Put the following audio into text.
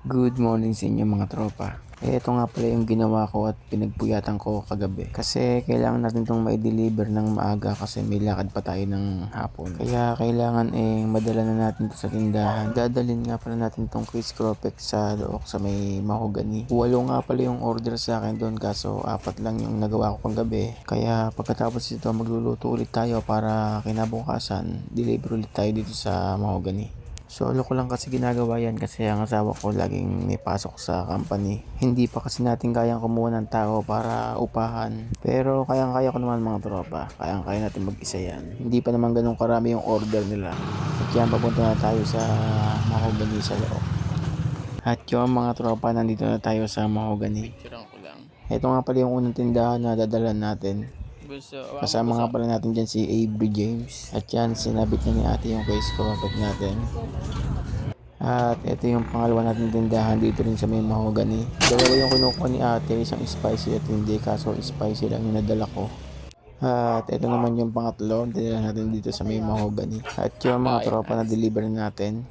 Good morning sa inyo mga tropa. Eh, ito nga pala yung ginawa ko at pinagpuyatan ko kagabi. Kasi kailangan natin itong mai-deliver ng maaga kasi may lakad pa tayo ng hapon. Kaya kailangan eh madala na natin to sa tindahan. Dadalhin nga pala natin itong Chris Cropek sa dook sa may mahogany. Walo nga pala yung order sa akin doon kaso apat lang yung nagawa ko kagabi. Kaya pagkatapos ito magluluto ulit tayo para kinabukasan deliver ulit tayo dito sa mahogany. Solo ko lang kasi ginagawa yan kasi ang asawa ko laging may pasok sa company. Hindi pa kasi natin kayang kumuha ng tao para upahan. Pero kayang-kaya ko naman mga tropa. Kayang-kaya natin mag-isa yan. Hindi pa naman ganun karami yung order nila. At yan, papunta na tayo sa Mahogany sa loob. At yung mga tropa, nandito na tayo sa Mahogany. Ito nga pala yung unang tindahan na dadalan natin. Kasama nga pala natin dyan si Avery James. At yan, sinabit na ni ate yung case compact natin. At ito yung pangalawa natin tindahan dito rin sa may mahogany. Dalawa yung kinukuha ni ate, isang spicy at hindi kaso spicy lang yung nadala ko. At ito naman yung pangatlo, dinala natin dito sa may mahogany. At yung mga tropa na deliver natin.